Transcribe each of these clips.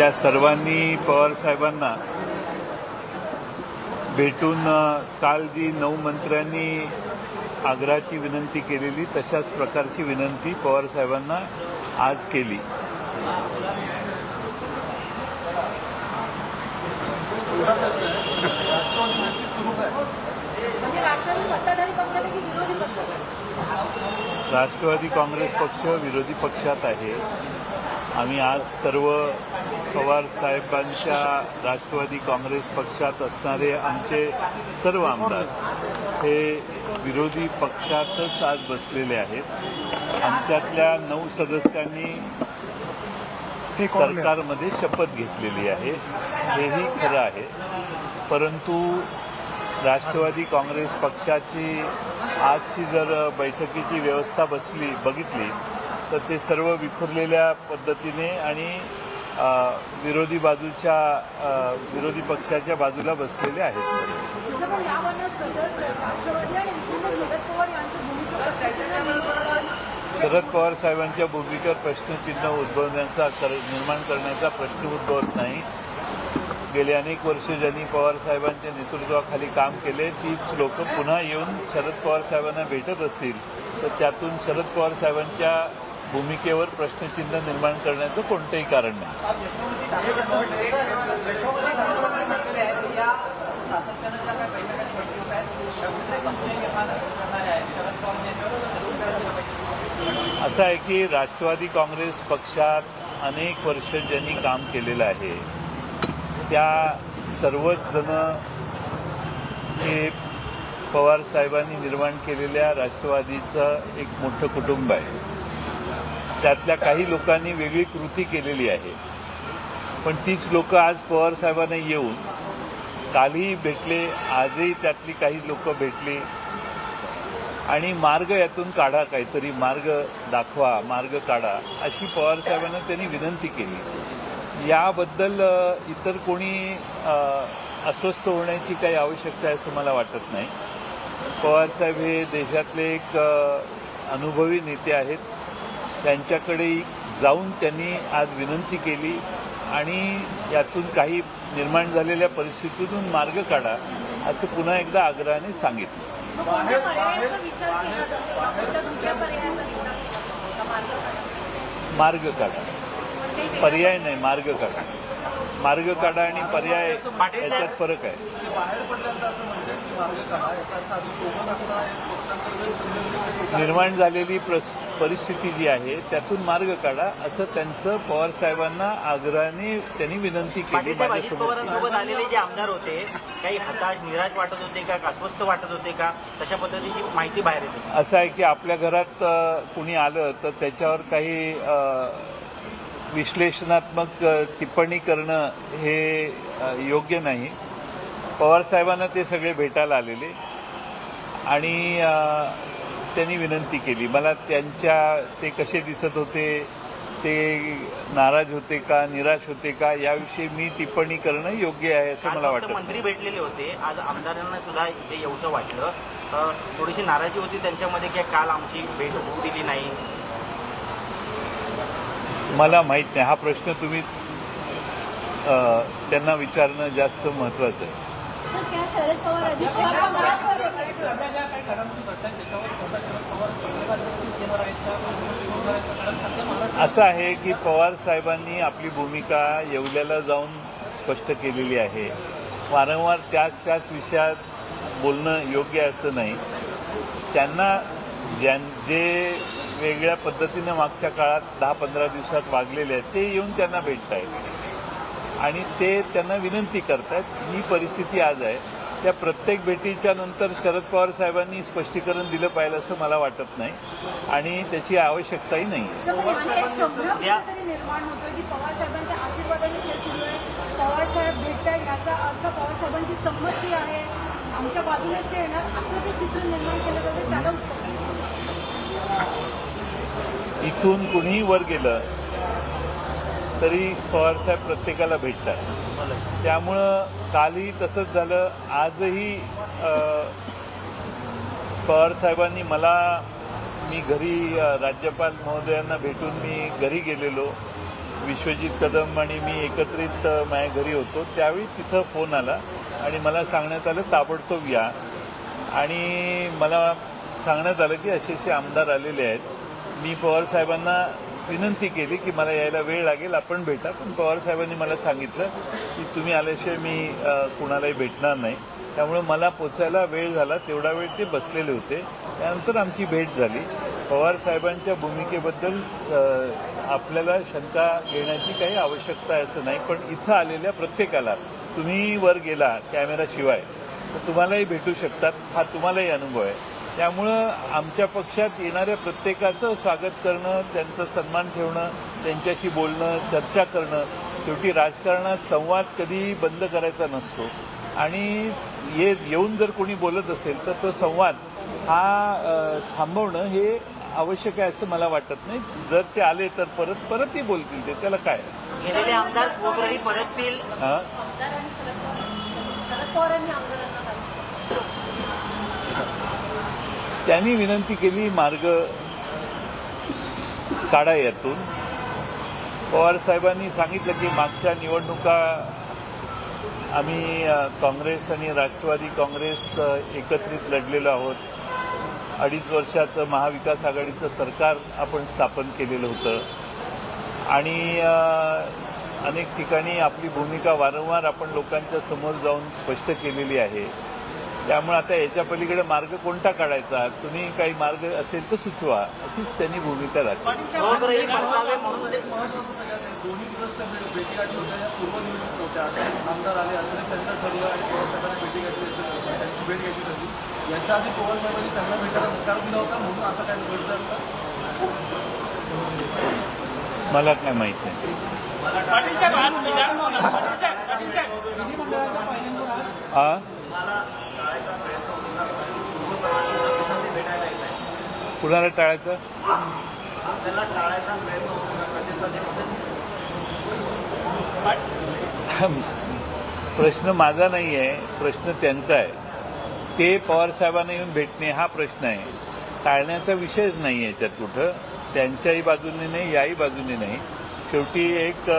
त्या सर्वांनी पवार साहेबांना भेटून काल जी नऊ मंत्र्यांनी आग्रहाची विनंती केलेली तशाच प्रकारची विनंती पवार साहेबांना आज केली म्हणजे? राष्ट्रवादी काँग्रेस पक्ष विरोधी पक्षात आहे आम्ही आज सर्व पवार साहेबांच्या राष्ट्रवादी काँग्रेस पक्षात असणारे आमचे सर्व आमदार हे विरोधी पक्षातच आज बसलेले आहेत. आमच्यातल्या नऊ सदस्यांनी सरकारमध्ये शपथ घेतलेली आहे. हेही खरं आहे. परंतु राष्ट्रवादी काँग्रेस पक्षाची आजची जर बैठकीची व्यवस्था बसली बघितली तर ते सर्व विखुरलेल्या पद्धतीने आणि विरोधी बाजूच्या विरोधी पक्षाच्या बाजूला बसलेले आहेत. शरद पवार साहेबांच्या भूमिकेवर प्रश्नचिन्ह उद्भवण्याचा कर- निर्माण करण्याचा प्रश्न उद्भवत नाही. गेले अनेक वर्ष ज्यांनी पवार साहेबांच्या नेतृत्वाखाली काम केले तीच लोक पुन्हा येऊन शरद पवार साहेबांना भेटत असतील. तर त्यातून शरद पवार साहेबांच्या भूमिकेवर प्रश्नचिन्ह निर्माण करण्याचं कोणतंही कारण नाही. असं आहे की राष्ट्रवादी काँग्रेस पक्षात अनेक वर्ष ज्यांनी काम केलेलं आहे त्या सर्वच जण हे पवार साहेबांनी निर्माण केलेल्या राष्ट्रवादीचं एक मोठं कुटुंब आहे. त्यातल्या काही लोकांनी वेगळी कृती केलेली आहे. पण तीच लोक आज पवार साहेबांना येऊन कालही भेटले आजही त्यातली काही लोक भेटली. आणि मार्ग यातून काढा काहीतरी मार्ग दाखवा मार्ग काढा अशी पवार साहेबांना त्यांनी विनंती केली. याबद्दल इतर कोणी अस्वस्थ होण्याची काही आवश्यकता आहे असं मला वाटत नाही. पवार साहेब हे देशातले एक अनुभवी नेते आहेत. त्यांच्याकडे जाऊन त्यांनी आज विनंती केली आणि यातून काही निर्माण झालेल्या परिस्थितीतून मार्ग काढा असं पुन्हा एकदा आग्रहाने सांगितलं मार्ग काढा? पर्याय नाही मार्ग काढा मार्ग काढा आणि पर्याय याच्यात फरक आहे. निर्माण झालेली प्रस- परिस्थिती जी आहे त्यातून मार्ग काढा असं त्यांचं पवार साहेबांना आग्रहाने त्यांनी विनंती केली पाटील साहेब अजित माझ्यासमोर पवारांसोबत आलेले जे आमदार होते काही हताश निराश वाटत होते का अस्वस्थ वाटत होते का तशा पद्धतीची माहिती बाहेर येते. असं आहे की आपल्या घरात अ, कुणी आलं तर त्याच्यावर काही अ, विश्लेषणात्मक टिप्पणी करणं हे योग्य नाही. पवार साहेबांना ते सगळे भेटायला आलेले आणि त्यांनी विनंती केली. मला त्यांच्या ते कसे दिसत होते ते नाराज होते का निराश होते का याविषयी मी टिप्पणी करणं योग्य आहे असं मला वाटत. मंत्री भेटलेले होते. आज आमदारांना सुद्धा इथे येऊचं वाटलं. थोडीशी नाराजी होती त्यांच्यामध्ये की काल आमची भेट होऊ दिली नाही. मला माहीत नाही. हा प्रश्न तुम्ही अ, त्यांना विचारणं जास्त महत्वाचं आहे. असं आहे की पवार साहेबांनी आपली भूमिका येवल्याला जाऊन स्पष्ट केलेली आहे. वारंवार त्याच त्याच विषयात बोलणं योग्य असं नाही. त्यांना ज्यां जे वेगळ्या पद्धतीनं मागच्या काळात दहा पंधरा दिवसात वागलेले आहेत ते येऊन त्यांना भेटत आहेत आणि ते त्यांना विनंती करतायत ही परिस्थिती आज आहे. त्या प्रत्येक भेटीच्या नंतर शरद पवार साहेबांनी स्पष्टीकरण दिलं पाहिजे असं मला वाटत नाही. आणि त्याची आवश्यकताही नाही. आहे. आमच्या बाजूनेच ते येणार असं ते चित्र निर्माण केलं जातं त्याला इथून कुणीही वर गेलं तरी पवारसाहेब प्रत्येकाला भेटतात. त्यामुळं कालही तसंच झालं. आजही पवारसाहेबांनी मला मी घरी राज्यपाल महोदयांना भेटून मी घरी गेलेलो. विश्वजित कदम आणि मी एकत्रित माझ्या घरी होतो. त्यावेळी तिथं फोन आला आणि मला सांगण्यात आलं ताबडतोब या. आणि मला सांगण्यात आलं की असे असे आमदार आलेले आहेत. मी पवार साहेबांना विनंती केली की मला यायला वेळ लागेल आपण भेटा. पण पवार साहेबांनी मला सांगितलं की तुम्ही आल्याशिवाय मी कुणालाही भेटणार नाही. त्यामुळे मला पोचायला वेळ झाला. तेवढा वेळ ते बसलेले होते. त्यानंतर आमची भेट झाली. पवार साहेबांच्या भूमिकेबद्दल आपल्याला शंका घेण्याची काही आवश्यकता आहे असं नाही. पण इथं आलेल्या प्रत्येकाला तुम्ही वर गेला कॅमेराशिवाय तर तुम्हालाही भेटू शकतात. हा तुम्हालाही अनुभव आहे. त्यामुळं आमच्या पक्षात येणाऱ्या प्रत्येकाचं स्वागत करणं त्यांचा सन्मान ठेवणं त्यांच्याशी बोलणं चर्चा करणं शेवटी राजकारणात संवाद कधी बंद करायचा नसतो आणि ये येऊन जर कोणी बोलत असेल तर तो संवाद हा थांबवणं हे आवश्यक आहे असं मला वाटत नाही जर ते आले तर परत परतही बोलतील ते त्याला काय आमदार परततील हा शरद पवारांनी आंदोलनात त्यांनी विनंती केली मार्ग काढा यातून. पवार साहेबांनी सांगितलं की मागच्या निवडणुका आम्ही काँग्रेस आणि राष्ट्रवादी काँग्रेस एकत्रित लढलेलो आहोत. अडीच वर्षाचं महाविकास आघाडीचं सरकार आपण स्थापन केलेलं होतं. आणि अनेक ठिकाणी आपली भूमिका वारंवार आपण लोकांच्या समोर जाऊन स्पष्ट केलेली आहे. त्यामुळे आता याच्या पलीकडे मार्ग कोणता काढायचा? तुम्ही काही मार्ग असेल तर सुचवा. अशीच त्यांनी भूमिका का मला काय माहीत नाही. आ? कुणाला टाळायचं? प्रश्न माझा नाही आहे प्रश्न त्यांचा आहे. ते पवार साहेबांना येऊन भेटणे हा प्रश्न आहे. टाळण्याचा विषयच नाही याच्यात कुठं. त्यांच्याही बाजूने नाही याही बाजूने नाही. शेवटी एक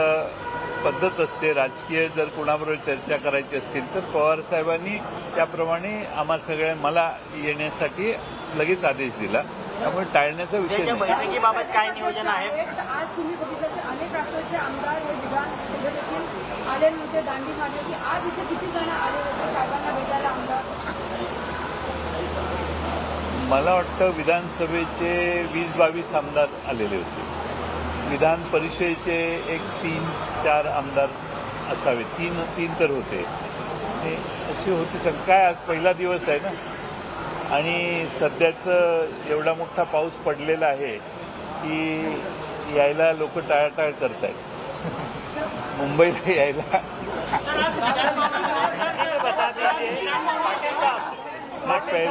पद्धत असते राजकीय जर कुणाबरोबर चर्चा करायची असेल तर पवार साहेबांनी त्याप्रमाणे आम्हा सगळ्या मला येण्यासाठी लगेच आदेश दिला. त्यामुळे टाळण्याचा विषय बैठकीबाबत काय नियोजन आहे? आज तुम्ही बघितलं की अनेक राष्ट्राचे आमदार हे विधान सभेत देखील आले नव्हते दांडी मारली होती. आज इथे किती जण आले होते? साहेबांना भेटायला आमदार? मला वाटतं विधानसभेचे वीस बावीस आमदार आलेले होते. विधान परिषदेचे एक तीन चार आमदार असावे. तीन तीन तर होते. अशी होती सग काय आज पहिला दिवस आहे ना? आणि सध्याचं एवढा मोठा पाऊस पडलेला आहे की यायला लोक टाळाटाळ करत आहेत मुंबईला यायला. पहले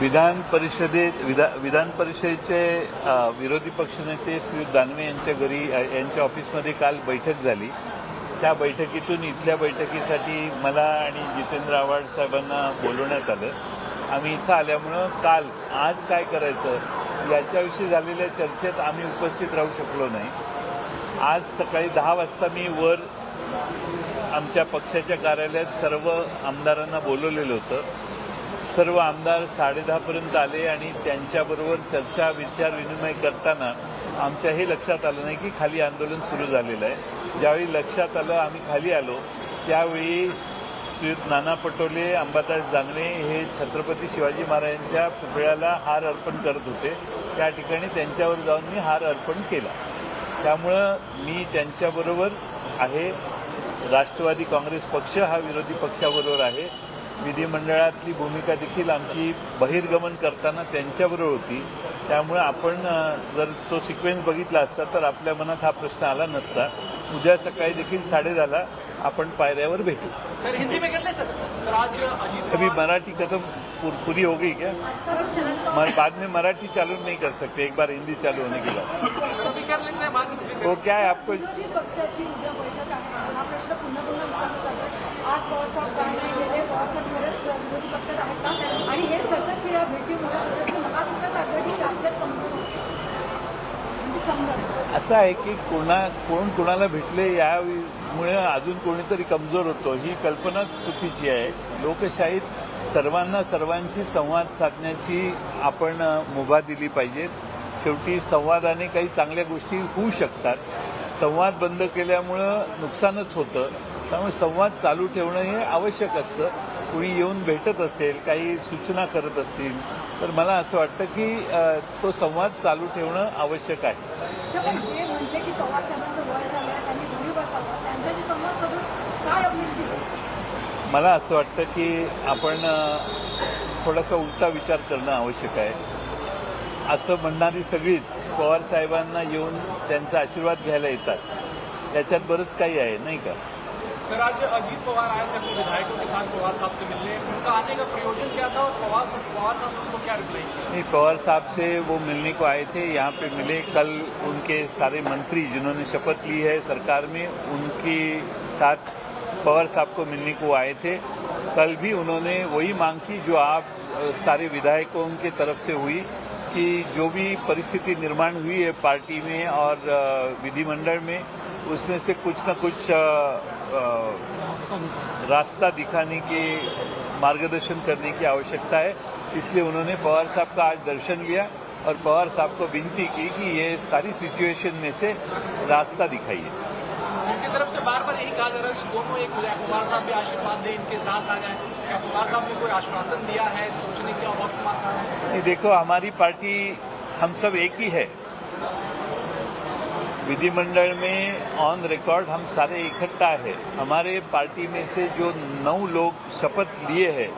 विधान परिषदेत विधा विधान परिषदेचे विरोधी पक्षनेते श्री दानवे यांच्या घरी यांच्या ऑफिसमध्ये काल बैठक झाली. त्या बैठकीतून इथल्या बैठकीसाठी मला आणि जितेंद्र आव्हाड साहेबांना बोलवण्यात आलं. आम्ही इथं आल्यामुळं काल आज काय करायचं याच्याविषयी झालेल्या चर्चेत आम्ही उपस्थित राहू शकलो नाही. आज सकाळी दहा वाजता मी वर आमच्या पक्षाच्या कार्यालयात सर्व आमदारांना बोलवलेलं होतं. सर्व आमदार साडेदहापर्यंत आले आणि त्यांच्याबरोबर चर्चा विचार विनिमय करताना आमच्या हे लक्षात आलं नाही की खाली आंदोलन सुरू झालेलं आहे. ज्यावेळी लक्षात आलं आम्ही खाली आलो त्यावेळी श्रीयुत नाना पटोले अंबादास दानवे हे छत्रपती शिवाजी महाराजांच्या पुतळ्याला हार अर्पण करत होते. त्या ठिकाणी त्यांच्यावर जाऊन मी हार अर्पण केला. त्यामुळं मी त्यांच्याबरोबर आहे. राष्ट्रवादी काँग्रेस पक्ष हा विरोधी पक्षाबरोबर आहे. विधिमंडळातली भूमिका देखील आमची बहिर्गमन करताना त्यांच्याबरोबर होती. त्यामुळे आपण जर तो सिक्वेन्स बघितला असता तर आपल्या मनात हा प्रश्न आला नसता. उद्या सकाळी देखील साडेदहाला आपण पायऱ्यावर भेटू. अभी मराठी खत्म पूर- हो गई क्या? बाद में मराठी चालू नहीं कर सकते एक बार हिंदी चालू होने के बाद लेते हैं वो क्या है आपको? विरोधी पक्षाची उद्या बैठक आहे हा प्रश्न पुन्हा पुन्हा विचारला जातो आज पवारसाहेब काय नाही गेले पवारसाहेब खरंच विरोधी पक्षात आहेत का? आणि हे सतत या भेटीमुळे खरंच महाविकास आघाडी राज्यात कमजोर होते म्हणजे समजा असं आहे की कोणा कोण कोणाला भेटले यामुळे अजून कोणीतरी कमजोर होतो ही कल्पनाच चुकीची आहे. लोकशाहीत सर्वांना सर्वांशी संवाद साधण्याची आपण मुभा दिली पाहिजे. शेवटी संवादाने काही चांगल्या गोष्टी होऊ शकतात. संवाद बंद केल्यामुळं नुकसानच होतं. त्यामुळे संवाद चालू ठेवणं हे आवश्यक असतं. कुणी येऊन भेटत असेल काही सूचना करत असतील तर मला असं वाटतं की तो संवाद चालू ठेवणं आवश्यक आहे. मला असं वाटतं की आपण थोडासा उलटा विचार करणं आवश्यक आहे. असं म्हणणारी सगळीच पवार साहेबांना येऊन त्यांचा आशीर्वाद घ्यायला येतात. त्याच्यात बरंच काही आहे नाही का? सर आज अजीत पवार आए थे विधायकों के साथ पवार साहब से मिलने. उनका आने का प्रयोजन क्या था और पवार पवार साहब उनको क्या रिप्लाई नहीं पवार साहब से वो मिलने को आए थे यहाँ पे मिले कल उनके सारे मंत्री जिन्होंने शपथ ली है सरकार में उनके साथ पवार साहब को मिलने को आए थे। कल भी उन्होंने वही मांग की जो आप सारे विधायकों की तरफ़ से हुई। कि जो भी परिस्थिति निर्माण हुई है पार्टी में और विधिमंडल में, उसमें से कुछ न कुछ रास्ता दिखाने के, मार्गदर्शन करने की आवश्यकता है। इसलिए उन्होंने पवार साहब का आज दर्शन लिया और पवार साहब को विनती की कि ये सारी सिचुएशन में से रास्ता दिखाइए। से बार बार यही कहा जा रहा है कि दोनों एक कुमार साहब भी आशीर्वाद दें इनके साथ आ जाए। क्या कुमार साहब ने कोई आश्वासन दिया है? सोचने का वक्त मांगा है देखो, हमारी पार्टी हम सब एक ही है। विधिमंडल में ऑन रिकॉर्ड हम सारे इकट्ठा है। हमारे पार्टी में से जो नौ लोग शपथ लिए हैं,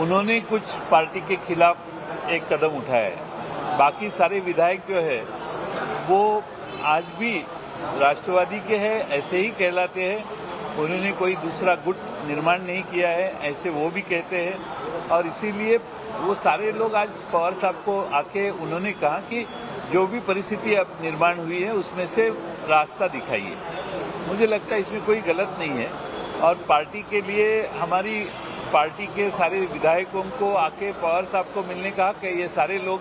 उन्होंने कुछ पार्टी के खिलाफ एक कदम उठाया है। बाकी सारे विधायक जो है, वो आज भी राष्ट्रवादी के हैं ऐसे ही कहलाते हैं। उन्होंने कोई दूसरा गुट निर्माण नहीं किया है ऐसे वो भी कहते हैं। और इसीलिए वो सारे लोग आज पवार साहब को आके उन्होंने कहा कि जो भी परिस्थिति अब निर्माण हुई है उसमें से रास्ता दिखाइए। मुझे लगता है इसमें कोई गलत नहीं है। और पार्टी के लिए हमारी पार्टी के सारे विधायकों को आके पवार साहब को मिलने कहा कि ये सारे लोग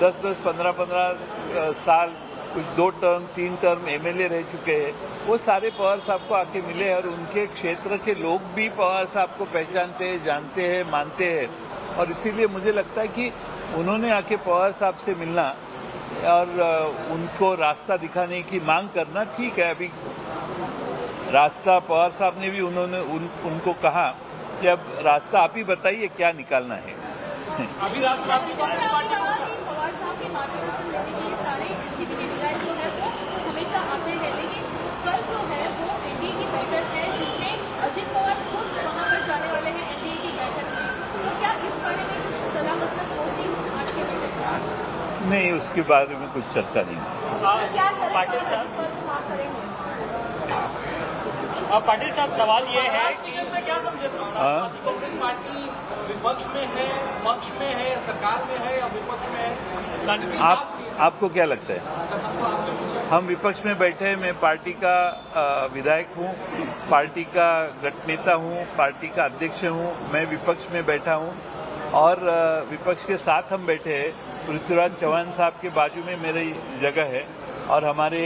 10-10, 15-15 साल कुछ दो टर्म तीन टर्म एमएलए रह चुके हैं। वो सारे पवार साहब को आके मिले और उनके क्षेत्र के लोग भी पवार साहब को पहचानते हैं जानते हैं मानते हैं। और इसीलिए मुझे लगता है कि उन्होंने आके पवार साहब से मिलना और उनको रास्ता दिखाने की मांग करना ठीक है। अभी रास्ता पवार साहब ने भी उन्होंने उन, उनको कहा कि अब रास्ता आप ही बताइए क्या निकालना है। अभी राष्ट्रवादी कांग्रेस पार्टी को पवार साहब के मार्गदर्शन लेने के लिए सारे एनसीपी के विधायक जो है वो हमेशा आते हैं लेकिन कल जो है वो एनडीए की बैठक है जिसमें अजित पवार खुद वहाँ पर जाने वाले हैं एनडीए की बैठक में तो क्या इस बारे में कुछ सलाह मसलत होगी आज के बैठक में नहीं उसके बारे में कुछ चर्चा नहीं। पाटिल साहब? पाटिल साहब सवाल ये है कि मैं क्या समझे हाँ? कांग्रेस पार्टी विपक्ष में है पक्ष में है सरकार में है या विपक्ष में है? आप। आपको क्या लगता है? हम विपक्ष में बैठे हैं मैं पार्टी का विधायक हूँ पार्टी का गठ नेता हूँ पार्टी का अध्यक्ष हूँ मैं विपक्ष में बैठा हूँ और विपक्ष के साथ हम बैठे हैं। पृथ्वीराज चौहान साहब के बाजू में मेरी जगह है और हमारे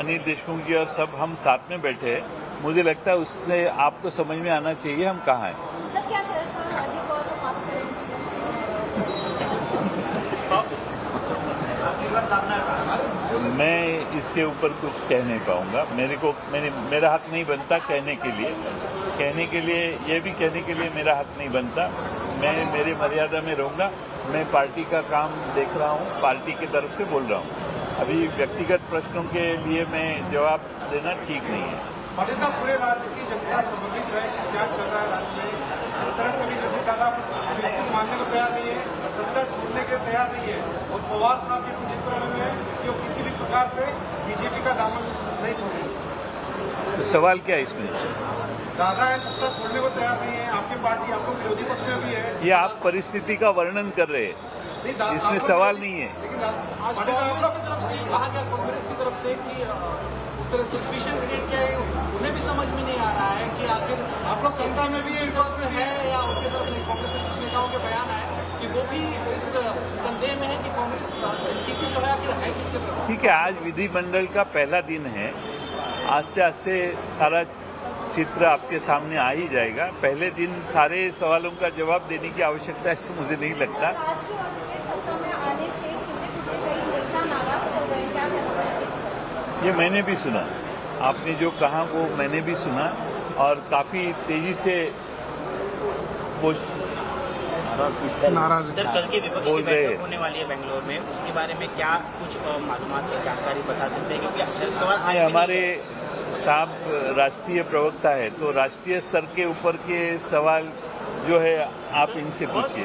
अनिल देशमुख जी और सब हम साथ में बैठे हैं। मुझे लगता है उससे आपको समझ में आना चाहिए हम कहाँ हैं। मैं इसके ऊपर कुछ कह नहीं पाऊँगा। मेरे को मेरे मेरा हक नहीं बनता कहने के लिए। कहने के लिए ये भी कहने के लिए मेरा हक नहीं बनता। मैं मेरे मर्यादा में रहूँगा। मैं पार्टी का काम देख रहा हूँ, पार्टी की तरफ़ से बोल रहा हूँ। अभी व्यक्तिगत प्रश्नों के लिए मैं जवाब देना ठीक नहीं है। पाटिल पूरे राज्य की जनता संबंधित है क्या चल रहा है राज्य में? तरह से भी रजत दादा मानने को तैयार नहीं है सत्ता छोड़ने के तैयार नहीं है, और पवार साहब भी कुछ इस वो किसी भी प्रकार से बीजेपी का दामन नहीं छोड़ेंगे। सवाल क्या है इसमें? दादा सत्ता छोड़ने को तैयार नहीं है। आपकी पार्टी आपको विरोधी पक्ष में भी है। ये आप परिस्थिति का वर्णन कर रहे हैं। इसमें सवाल नहीं है। कांग्रेस की तरफ़ से कहा गया कांग्रेस की तरफ़ से कि उस तरह से विजन क्रिएट किया है उन्हें भी समझ में नहीं आ रहा है कि आखिर आप लोग सत्ता में भी है या उनके तरफ़ नहीं? कांग्रेस के कुछ नेताओं के बयान आए कि वो भी इस संदेह में है कि कांग्रेस है है ठीक है आज विधिमंडल का पहला दिन है। आस्ते आस्ते सारा चित्र आपके सामने आ ही जाएगा। पहले दिन सारे सवालों का जवाब देने की आवश्यकता ऐसे मुझे नहीं लगता। नाराज़? ये मैंने भी सुना। आपने जो कहा वो मैंने भी सुना और काफ़ी तेज़ी से वो सर कल की विपक्ष की बोल रहे। बैठक होने वाली है बेंगलोर में। उसके बारे में क्या कुछ मालूम जानकारी बता सकते हैं? क्योंकि हमारे साहब राष्ट्रीय प्रवक्ता है तो राष्ट्रीय स्तर के ऊपर के सवाल जो है आप इनसे पूछिए।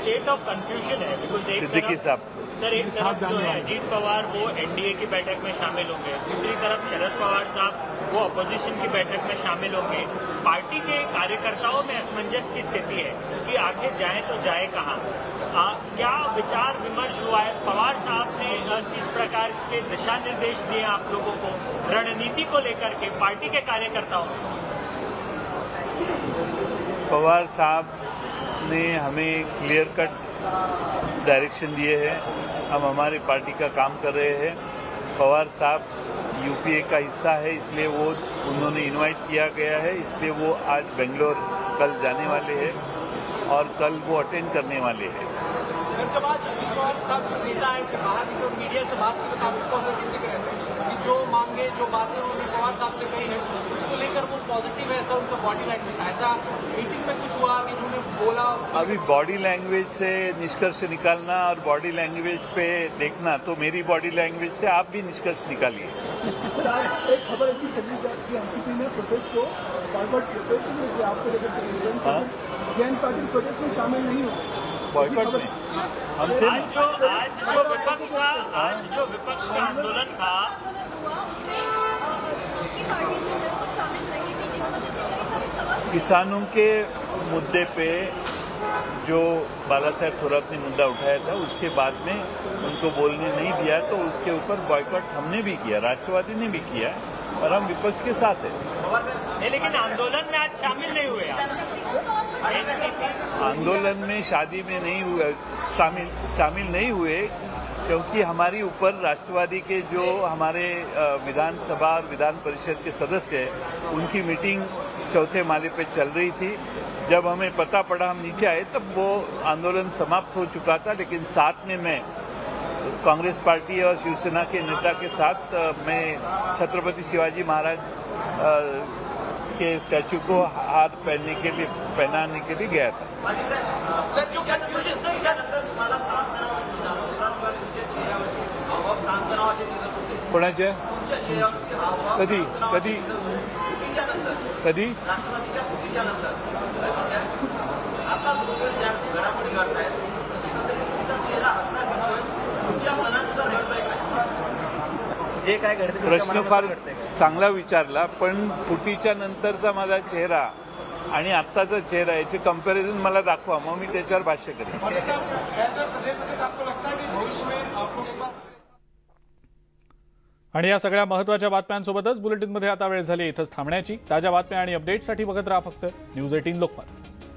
सिद्दीकी साहब सर एक तरफ़ जो है अजीत पवार वो एनडीए की बैठक में शामिल होंगे। दूसरी तरफ़ शरद पवार साहब वो अपोजिशन की बैठक में शामिल होंगे। पार्टी के कार्यकर्ताओं में असमंजस की स्थिति है कि आगे जाए तो जाए कहाँ? क्या विचार विमर्श हुआ है? पवार साहब ने किस प्रकार के दिशा निर्देश दिए आप लोगों को? रणनीति को लेकर के पार्टी के कार्यकर्ताओं को पवार साहब ने हमें क्लियर कट डायरेक्शन दिए हैं। हम हमारी पार्टी का काम कर रहे हैं। पवार साहब यूपीए का हिस्सा है, इसलिए वो उन्होंने इनवाइट किया गया है। इसलिए वो आज बेंगलोर कल जाने वाले हैं और कल वो अटेंड करने वाले हैं। जब आज पवार साहब निकल से बात जो मांगे जो बातें उन्होंने पवार साहब से कही है उसको लेकर वो पॉजिटिव है ऐसा उनका बॉडी लैंग्वेज था। ऐसा मीटिंग में कुछ हुआ कि उन्होंने बोला अभी बॉडी लैंग्वेज से निष्कर्ष निकालना और बॉडी लैंग्वेज पे देखना तो मेरी बॉडी लैंग्वेज से आप भी निष्कर्ष निकालिए। एक खबर ऐसी चली कि एनसीपी ने प्रोटेस्ट को फॉरवर्ड प्रोटेस्ट में कि आपको लेकर हाँ? जयंत पाटिल प्रोटेस्ट में शामिल नहीं हो बॉयकॉट में। हम आज जो आज जो विपक्ष का आज जो विपक्ष का आंदोलन था आंदोलन हुआ उसमें अ, आपकी पार्टी जो है वो शामिल रही थी जिस वजह से कई सारे सवाल किसानों के मुद्दे पे जो बाला साहेब थोरात ने मुद्दा उठाया था उसके बाद में उनको बोलने नहीं दिया तो उसके ऊपर बॉयकॉट हमने भी किया राष्ट्रवादी ने भी किया और हम विपक्ष के साथ हैं। लेकिन आंदोलन में आज शामिल नहीं हुए आंदोलन में शादी में नहीं हुए शामिल शामिल नहीं हुए क्योंकि हमारी ऊपर राष्ट्रवादी के जो हमारे विधानसभा और विधान परिषद के सदस्य हैं उनकी मीटिंग चौथे माले पे चल रही थी। जब हमें पता पड़ा हम नीचे आए तब वो आंदोलन समाप्त हो चुका था लेकिन साथ में मैं कांग्रेस पार्टी और शिवसेना के नेता के साथ मैं छत्रपति शिवाजी महाराज के स्टैचू को हाथ पहनने के लिए पहनाने के लिए गया था। सर जो कोणाचे कधी कधी कधी जे काय घडते प्रश्न फार. चांगला विचारला पण फुटीच्या नंतरचा माझा चेहरा आणि आत्ताचा चेहरा याचे कंपॅरिझन मला दाखवा मग मी त्याच्यावर भाष्य करेन पंडित साहब ऐसा प्रदेश में आपको लगता है कि भविष्य में आपको एक बार आणि या सगळ्या महत्त्वाच्या बातम्यांसोबतच बुलेटिनमध्ये आता वेळ झाली इथंच थांबण्याची. ताज्या बातम्या आणि अपडेटसाठी बघत राहा फक्त न्यूज एटीन लोकमत